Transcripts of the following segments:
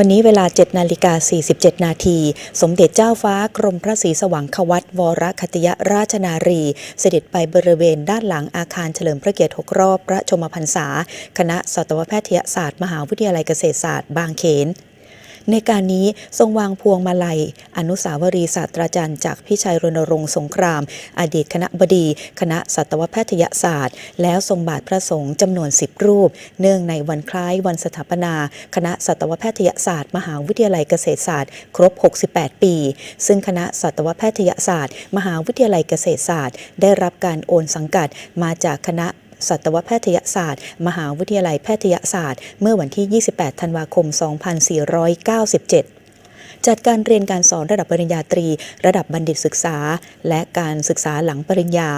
วันนี้เวลา 7 นาฬิกา 47 นาที สมเด็จเจ้าฟ้ากรมพระศรีสว่างควัตวรคติยราชนารี เสด็จไปบริเวณด้านหลังอาคารเฉลิมพระเกียรติ 6 รอบพระชมพรรษา คณะสัตวแพทยศาสตร์ มหาวิทยาลัยเกษตรศาสตร์ บางเขน ในการนี้ทรงวางพวงมาลัย อนุสาวรีย์ศาสตราจารย์จากพิชัยรณรงค์สงคราม อดีตคณะบดี คณะสัตวแพทยศาสตร์ แล้วทรงบาทพระสงฆ์จำนวน 10 รูป เนื่องในวันคล้ายวันสถาปนา คณะสัตวแพทยศาสตร์ มหาวิทยาลัยเกษตรศาสตร์ ครบ 68 ปี ซึ่งคณะสัตวแพทยศาสตร์ มหาวิทยาลัยเกษตรศาสตร์ ได้รับการโอนสังกัดมาจากคณะ สัตวแพทยศาสตร์ มหาวิทยาลัยแพทยศาสตร์ เมื่อวันที่ 28 ธันวาคม 2497จัดการเรียนการสอนระดับปริญญาตรี ระดับบัณฑิตศึกษา และการศึกษาหลังปริญญา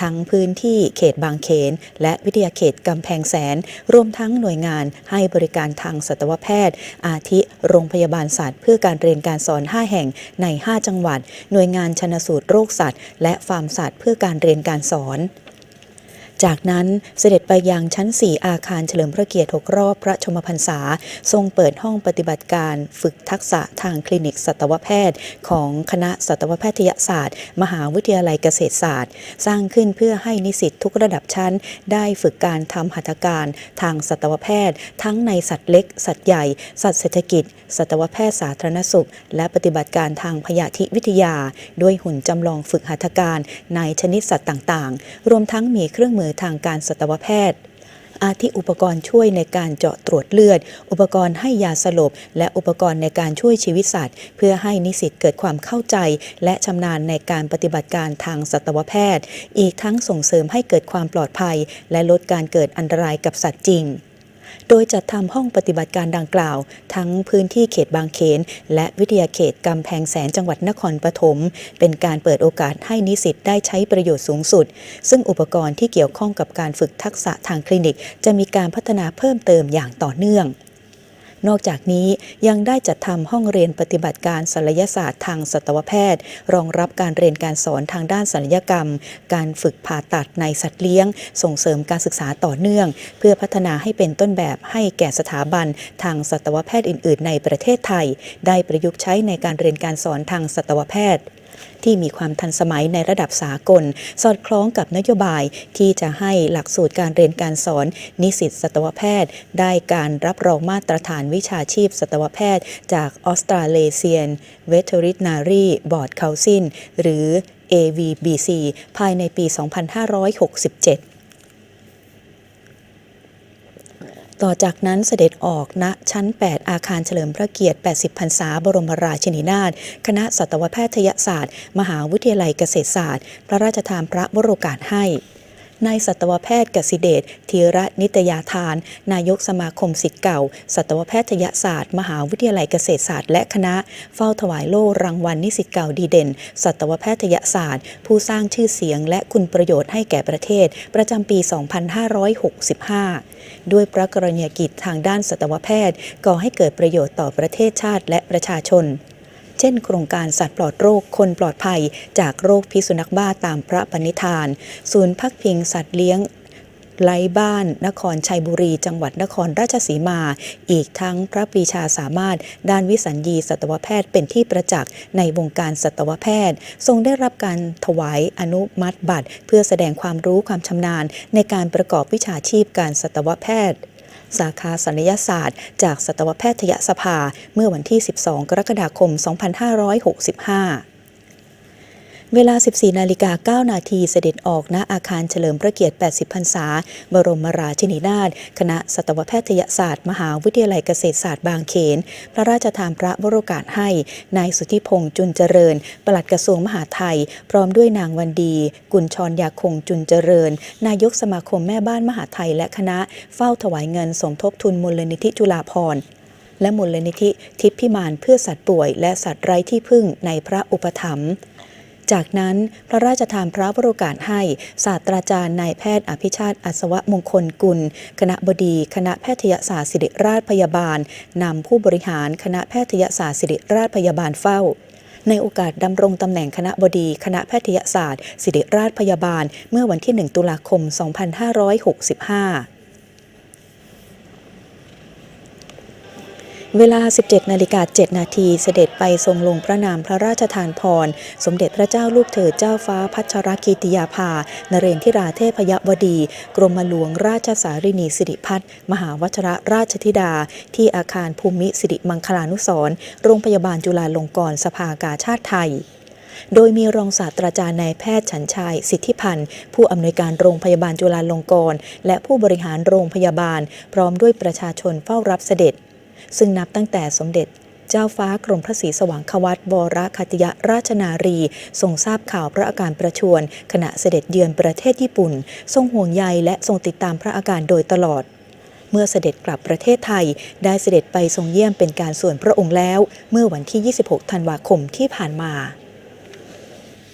ทั้งพื้นที่เขตบางเขน และวิทยาเขตกำแพงแสน รวมทั้งหน่วยงานให้บริการทางสัตวแพทย์ อาทิโรงพยาบาลสัตว์เพื่อการเรียนการสอน 5 แห่งใน 5 จังหวัด หน่วยงานชนสูตรโรคสัตว์ และฟาร์มสัตว์เพื่อการเรียนการสอน จากนั้นเสด็จไปยังชั้น 4 อาคารเฉลิมพระเกียรติ6รอบพระชมพรรษา ทรงเปิดห้องปฏิบัติการฝึกทักษะทางคลินิกสัตวแพทย์ ของคณะสัตวแพทยศาสตร์ มหาวิทยาลัยเกษตรศาสตร์ สร้างขึ้นเพื่อให้นิสิตทุกระดับชั้น ได้ฝึกการทำหัตถการทางสัตวแพทย์ ทั้งในสัตว์เล็ก สัตว์ใหญ่ สัตว์เศรษฐกิจ สัตวแพทย์สาธารณสุข และปฏิบัติการทางพยาธิวิทยา ด้วยหุ่นจำลองฝึกหัตถการในชนิดสัตว์ต่างๆ รวมทั้งมีเครื่องมือทางการสัตวแพทย์ อาทิอุปกรณ์ช่วยในการเจาะตรวจเลือด อุปกรณ์ให้ยาสลบ และอุปกรณ์ในการช่วยชีวิตสัตว์ เพื่อให้นิสิตเกิดความเข้าใจ และชำนาญในการปฏิบัติการทางสัตวแพทย์ อีกทั้งส่งเสริมให้เกิดความปลอดภัย และลดการเกิดอันตรายกับสัตว์จริง โดยจัดทำห้องปฏิบัติการดังกล่าว ทั้งพื้นที่เขตบางเขน และวิทยาเขตกำแพงแสนจังหวัดนครปฐมเป็นการเปิดโอกาสให้นิสิตได้ใช้ประโยชน์สูงสุด ซึ่งอุปกรณ์ที่เกี่ยวข้องกับการฝึกทักษะทางคลินิก จะมีการพัฒนาเพิ่มเติมอย่างต่อเนื่อง นอกจากนี้ยังได้จัดทำห้องเรียนปฏิบัติการศัลยศาสตร์ทางสัตวแพทย์ รองรับการเรียนการสอนทางด้านศัลยกรรม การฝึกผ่าตัดในสัตว์เลี้ยง ส่งเสริมการศึกษาต่อเนื่อง เพื่อพัฒนาให้เป็นต้นแบบให้แก่สถาบันทางสัตวแพทย์อื่น ๆ ในประเทศไทย ได้ประยุกต์ใช้ในการเรียนการสอนทางสัตวแพทย์ ที่มีความทันสมัยในระดับสากล สอดคล้องกับนโยบายที่จะให้หลักสูตรการเรียนการสอน นิสิตสัตวแพทย์ ได้การรับรองมาตรฐานวิชาชีพสัตวแพทย์ จากออสตราเลเซียน Veterinary Board Council หรือ AVBC ภายในปี 2567 ต่อจากนั้นเสด็จออกณชั้น 8 อาคารเฉลิมพระเกียรติ 80 พรรษาบรมราชินีนาถคณะสัตวแพทยศาสตร์ มหาวิทยาลัยเกษตรศาสตร์ พระราชทานพระวโอกาสให้ นายสัตวแพทย์กสิเดชธีระนิตยาทาน นายกสมาคมสิทธิ์เก่า สัตวแพทยศาสตร์ มหาวิทยาลัยเกษตรศาสตร์และคณะ เฝ้าถวายโล่รางวัลนิสิตเก่าดีเด่น สัตวแพทยศาสตร์ ผู้สร้างชื่อเสียง และคุณประโยชน์ให้แก่ประเทศ ประจำปี 2565 ด้วยพระกรณียกิจทางด้านสัตวแพทย์ก่อให้เกิดประโยชน์ต่อประเทศชาติและประชาชน เช่นโครงการสัตว์ปลอดโรคคนปลอดภัย จากโรคพิษสุนัขบ้าตามพระปณิธาน ศูนย์พักพิงสัตว์เลี้ยงไร้บ้าน นครชัยบุรี จังหวัดนครราชสีมา อีกทั้งพระปรีชาสามารถ ด้านวิสัญญีสัตวแพทย์เป็นที่ประจักษ์ในวงการสัตวแพทย์ ทรงได้รับการถวายอนุมัติบัตร เพื่อแสดงความรู้ความชำนาญ ในการประกอบวิชาชีพการสัตวแพทย์ สาขาศัลยศาสตร์ จากสัตวแพทยสภาเมื่อวันที่ 12 กรกฎาคม 2565 เวลา 14 นาฬิกา 9 นาทีเสด็จออกณอาคารเฉลิมพระเกียรติ 80 พรรษา บรมราชินีนาถ คณะสัตวแพทยศาสตร์ มหาวิทยาลัยเกษตรศาสตร์บางเขน พระราชทานพระวโรกาสให้ นายสุทธิพงษ์จุนเจริญ ปลัดกระทรวงมหาดไทย พร้อมด้วยนางวันดี กุลชรยาคงจุนเจริญ นายกสมาคมแม่บ้านมหาดไทยและคณะ เฝ้าถวายเงินสมทบทุนมูลนิธิจุฬาภรณ์และมูลนิธิทิพย์พิมานเพื่อสัตว์ป่วย และสัตว์ไร้ที่พึ่งในพระอุปถัมภ์ จากนั้นพระราชทานพระวโรกาสให้ศาสตราจารย์นายแพทย์อภิชาติอัศวมงคลกุล คณะบดี คณะแพทยศาสตร์ศิริราชพยาบาลนำผู้บริหารคณะแพทยศาสตร์ศิริราชพยาบาลเฝ้าในโอกาสดำรงตำแหน่งคณะบดีคณะแพทยศาสตร์ ศิริราชพยาบาล เมื่อวันที่ 1 ตุลาคม 2565 เวลา 17 นาฬิกา 7 นาทีเสด็จไปทรงลงพระนามพระราชทานพร สมเด็จพระเจ้าลูกเธอเจ้าฟ้าพัชรกิติยาภา นเรนทิราเทพยวดี กรมหลวงราชสารินีสิริพัฒน์มหาวัชรราชธิดา ที่อาคารภูมิสิริมังคลานุสร์โรงพยาบาลจุฬาลงกรณ์สภากาชาติไทยโดยมีรองศาสตราจารย์นายแพทย์ฉันชัยสิทธิพันธ์ ผู้อำนวยการโรงพยาบาลจุฬาลงกรณ์และผู้บริหารโรงพยาบาล พร้อมด้วยประชาชนเฝ้ารับเสด็จ ซึ่งนับตั้งแต่สมเด็จเจ้าฟ้ากรมพระศรีสว่างควัตบรคัติยราชนารี ทรงทราบข่าวพระอาการประชวรขณะเสด็จเยือนประเทศญี่ปุ่น ทรงห่วงใยและทรงติดตามพระอาการโดยตลอด เมื่อเสด็จกลับประเทศไทย ได้เสด็จไปทรงเยี่ยมเป็นการส่วนพระองค์แล้ว เมื่อวันที่ 26 ธันวาคมที่ผ่านมา